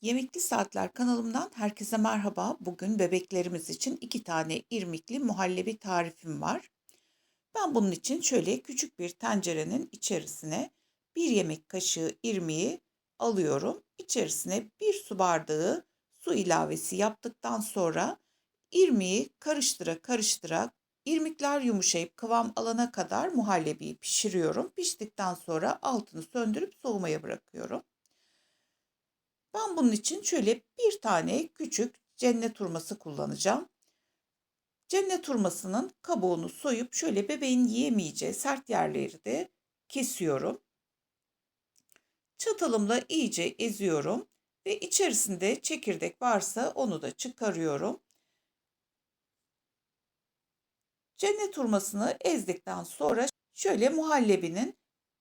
Yemekli Saatler kanalımdan herkese merhaba. Bugün bebeklerimiz için iki tane irmikli muhallebi tarifim var. Ben bunun için şöyle küçük bir tencerenin içerisine bir yemek kaşığı irmiği alıyorum. İçerisine bir su bardağı su ilavesi yaptıktan sonra irmiği karıştıra karıştıra irmikler yumuşayıp kıvam alana kadar muhallebiyi pişiriyorum. Piştikten sonra altını söndürüp soğumaya bırakıyorum. Ben bunun için şöyle bir tane küçük cennet hurması kullanacağım. Cennet hurmasının kabuğunu soyup şöyle bebeğin yiyemeyeceği sert yerleri de kesiyorum. Çatalımla iyice eziyorum ve içerisinde çekirdek varsa onu da çıkarıyorum. Cennet hurmasını ezdikten sonra şöyle muhallebinin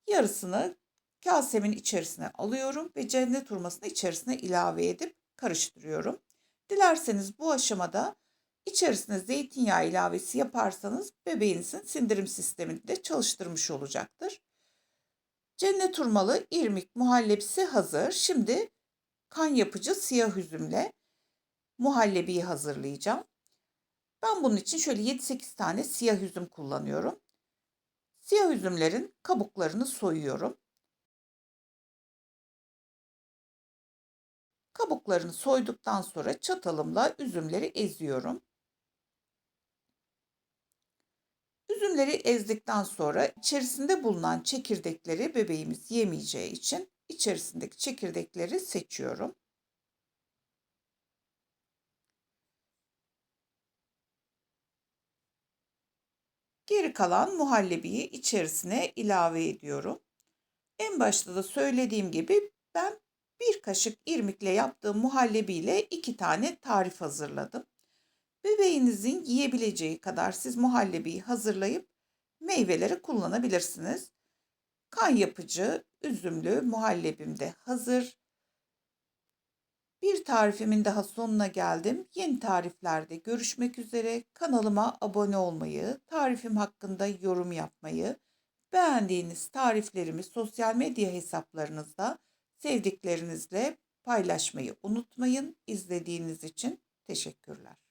yarısını kasemin içerisine alıyorum ve cennet hurmasını içerisine ilave edip karıştırıyorum. Dilerseniz bu aşamada içerisine zeytinyağı ilavesi yaparsanız bebeğinizin sindirim sistemini de çalıştırmış olacaktır. Cennet hurmalı irmik muhallebisi hazır. Şimdi kan yapıcı siyah üzümle muhallebiyi hazırlayacağım. Ben bunun için şöyle 7-8 tane siyah üzüm kullanıyorum. Siyah üzümlerin kabuklarını soyuyorum. Kabuklarını soyduktan sonra çatalımla üzümleri eziyorum. Üzümleri ezdikten sonra içerisinde bulunan çekirdekleri bebeğimiz yemeyeceği için içerisindeki çekirdekleri seçiyorum. Geri kalan muhallebiyi içerisine ilave ediyorum. En başta da söylediğim gibi ben bir kaşık irmikle yaptığım muhallebiyle iki tane tarif hazırladım. Bebeğinizin yiyebileceği kadar siz muhallebiyi hazırlayıp meyveleri kullanabilirsiniz. Kan yapıcı üzümlü muhallebim de hazır. Bir tarifimin daha sonuna geldim. Yeni tariflerde görüşmek üzere. Kanalıma abone olmayı, tarifim hakkında yorum yapmayı, beğendiğiniz tariflerimi sosyal medya hesaplarınızda sevdiklerinizle paylaşmayı unutmayın. İzlediğiniz için teşekkürler.